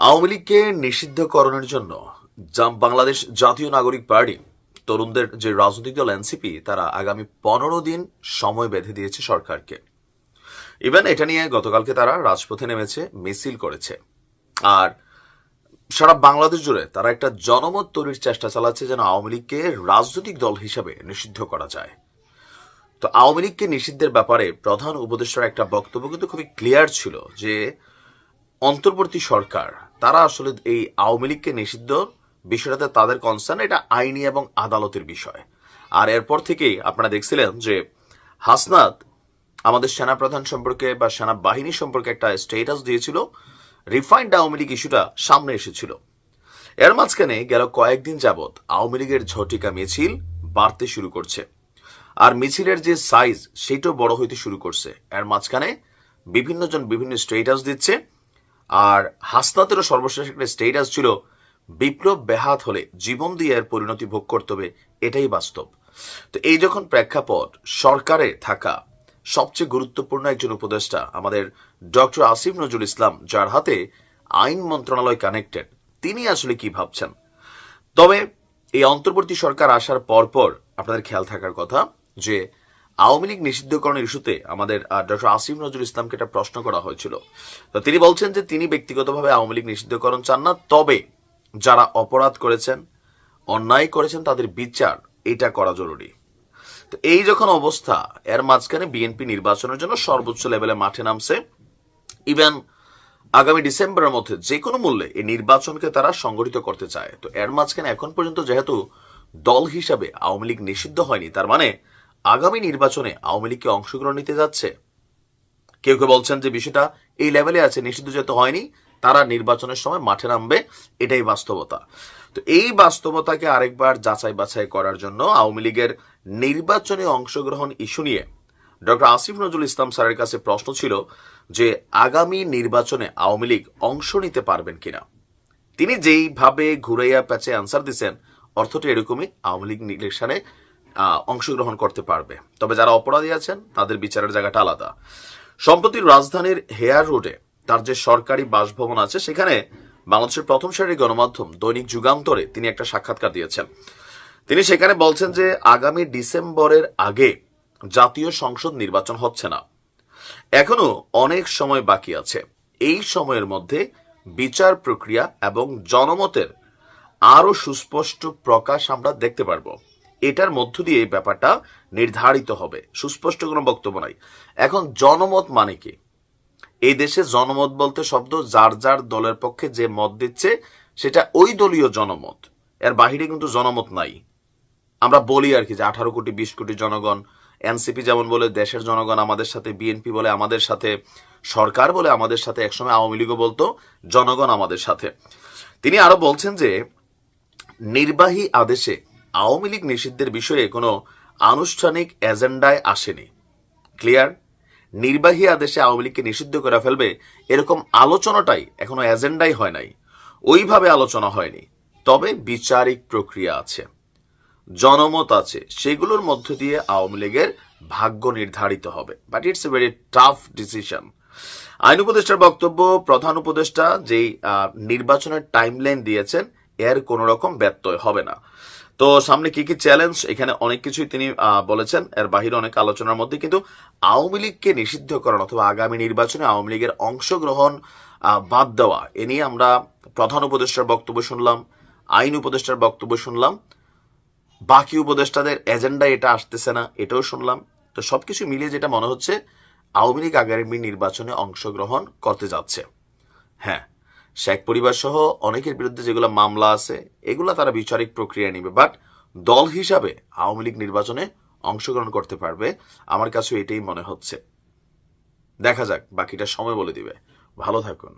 আওয়ামী লীগকে নিষিদ্ধকরণের জন্য বাংলাদেশ জাতীয় নাগরিক পার্টি, তরুণদের যে রাজনৈতিক দল এনসিপি, তারা আগামী পনেরো দিন সময় বেঁধে দিয়েছে সরকারকে। ইভেন এটা নিয়ে গতকালকে তারা রাজপথে নেমেছে, মিছিল করেছে। আর সারা বাংলাদেশ জুড়ে তারা একটা জনমত তৈরির চেষ্টা চালাচ্ছে যেন আওয়ামী লীগকে রাজনৈতিক দল হিসেবে নিষিদ্ধ করা যায়। তো আওয়ামী লীগকে নিষিদ্ধের ব্যাপারে প্রধান উপদেষ্টার একটা বক্তব্য কিন্তু খুবই ক্লিয়ার ছিল যে অন্তর্বর্তী সরকার তারা আসলে এই আওয়ামী লীগকে নিষিদ্ধ বিষয়টাতে তাদের কনসার্ন এটা আইনি এবং আদালতের বিষয়। আর এরপর থেকেই আপনারা দেখছিলেন যে হাসনাত আমাদের সেনাপ্রধান সম্পর্কে বা সেনা বাহিনী সম্পর্কে একটা স্টেটাস দিয়েছিল রিফাইন্ড আওয়ামী লীগ ইস্যুটা সামনে এসেছিল। এর মাঝখানে গেল কয়েকদিন যাবৎ আওয়ামী লীগের ঝটিকা মিছিল বাড়তে শুরু করছে। আর মিছিলের যে সাইজ সেটাও বড় হইতে শুরু করছে। এর মাঝখানে বিভিন্ন জন বিভিন্ন স্টেটাস দিচ্ছে। আর হাসনাতেরও সর্বশেষ একটা স্টেটাস ছিল, বিপ্লব ব্যাহাত হলে জীবন দিয়ে এর পরিণতি ভোগ করতে হবে, এটাই বাস্তব। তো এই যখন প্রেক্ষাপট সরকারে থাকা সবচেয়ে গুরুত্বপূর্ণ একজন উপদেষ্টা আমাদের ডক্টর আসিফ নজরুল ইসলাম, যার হাতে আইন মন্ত্রণালয় কানেক্টেড তিনি আসলে কি ভাবছেন? তবে এই অন্তর্বর্তী সরকার আসার পরপর আপনাদের খেয়াল থাকার কথা যে আওয়ামী লীগ নিষিদ্ধকরণের ইস্যুতে আমাদের ডক্টর আসিফ নজরুল ইসলামকে একটা প্রশ্ন করা হয়েছিল। তো তিনি বলছেন যে তিনি ব্যক্তিগতভাবে আওয়ামী লীগ নিষিদ্ধকরণ চান না, তবে যারা অপরাধ করেছেন, অন্যায় করেছেন, তাদের বিচার এটা করা জরুরি। তো এই যখন অবস্থা, এর মাঝখানে বিএনপি নির্বাচনের জন্য সর্বোচ্চ লেভেলে মাঠে নামছে। ইভেন আগামী ডিসেম্বরের মধ্যে যে কোনো মূল্যে এই নির্বাচনকে তারা সংগঠিত করতে চায়। তো এর মাঝখানে এখন পর্যন্ত যেহেতু দল হিসাবে আওয়ামী লীগ নিষিদ্ধ হয়নি, তার মানে আগামী নির্বাচনে আওয়ামী লীগকে অংশগ্রহণ নিতে যাচ্ছে? কেউ কেউ বলছেন যে বিষয়টা এই লেভেলে আছে নিষিদ্ধ যেহেতু হয়নি। তারা নির্বাচনের সময় মাঠে নামবে, এটাই বাস্তবতা। তো এই বাস্তবতাকে আরেকবার যাচাই বাছাই করার জন্য আওয়ামী লীগের নির্বাচনে অংশগ্রহণ ইস্যু নিয়ে ডক্টর আসিফ নজরুল ইসলাম স্যারের কাছে প্রশ্ন ছিল যে আগামী নির্বাচনে আওয়ামী লীগ অংশ নিতে পারবেন কিনা। তিনি যেইভাবে ঘুরাইয়া প্যাচে আনসার দিচ্ছেন অর্থটি এরকমই, আওয়ামী লীগ ইলেকশনে অংশগ্রহণ করতে পারবে। তবে যারা অপরাধী আছেন, তাদের বিচারের জায়গাটা আলাদা। সম্প্রতি রাজধানীর হেয়ার রোডে তার যে সরকারি বাসভবন আছে, সেখানে বাংলাদেশের প্রথম সারির গণমাধ্যম দৈনিক যুগান্তরে তিনি একটা সাক্ষাৎকার দিয়েছেন। তিনি সেখানে বলছেন যে, আগামী ডিসেম্বরের আগে জাতীয় সংসদ নির্বাচন হচ্ছে না। এখনও অনেক সময় বাকি আছে। এই সময়ের মধ্যে বিচার প্রক্রিয়া এবং জনমতের আরও সুস্পষ্ট প্রকাশ আমরা দেখতে পারব। এটার মধ্য দিয়ে এই ব্যাপারটা নির্ধারিত হবে। সুস্পষ্ট কোনো বক্তব্য নাই। এখন জনমত মানে কি? এই দেশে জনমত বলতে শব্দ যার যার দলের পক্ষে যে মত দিচ্ছে, সেটা ওই দলীয় জনমত। এর বাহিরে কিন্তু জনমত নাই। আমরা বলি আর কি যে আঠারো কোটি, বিশ কোটি জনগণ, এনসিপি যেমন বলে দেশের জনগণ আমাদের সাথে, বিএনপি বলে আমাদের সাথে, সরকার বলে আমাদের সাথে, একসময় আওয়ামী লীগও বলতো, জনগণ আমাদের সাথে। তিনি আরও বলছেন যে, নির্বাহী আদেশে আওয়ামী লীগ নিষিদ্ধের বিষয়ে কোনো আনুষ্ঠানিক এজেন্ডায় আসেনি। ক্লিয়ার? নির্বাহী আদেশে আওয়ামী লীগকে নিষিদ্ধ করে ফেলবে এরকম আলোচনাটাই এখনও এজেন্ডাই হয় নাই। ওইভাবে আলোচনা হয়নি। তবে বিচারিক প্রক্রিয়া আছে। জনমত আছে। সেগুলোর মধ্য দিয়ে আওয়ামী লীগের ভাগ্য নির্ধারিত হবে। But it's a very tough decision আইন উপদেষ্টার বক্তব্য, প্রধান উপদেষ্টা যেই নির্বাচনের টাইমলাইন দিয়েছেন, এর কোনো রকম ব্যত্যয় হবে না। তো সামনে কি কি চ্যালেঞ্জ এখানে অনেক কিছুই তিনি বলেছেন। এর বাহিরে অনেক আলোচনার মধ্যে। কিন্তু আওয়ামী লীগকে নিষিদ্ধ নিষিদ্ধকরণ অথবা আগামী নির্বাচনে আওয়ামী লীগের অংশগ্রহণ বাদ দেওয়া, এ নিয়ে আমরা প্রধান উপদেষ্টার বক্তব্য শুনলাম, আইন উপদেষ্টার বক্তব্য শুনলাম। বাকি উপদেষ্টাদের এজেন্ডা এটা আসতেছে না, এটাও শুনলাম। তো সবকিছু মিলিয়ে যেটা মনে হচ্ছে, আওয়ামী লীগ আগামী নির্বাচনে অংশগ্রহণ করতে যাচ্ছে। হ্যাঁ শেখ পরিবার সহ অনেকের বিরুদ্ধে যেগুলো মামলা আছে, এগুলো তারা বিচারিক প্রক্রিয়া নিবে। বাট দল হিসাবে আওয়ামী লীগ নির্বাচনে অংশগ্রহণ করতে পারবে, আমার কাছে এটাই মনে হচ্ছে। দেখা যাক, বাকিটা সময় বলে দিবে। ভালো থাকুন।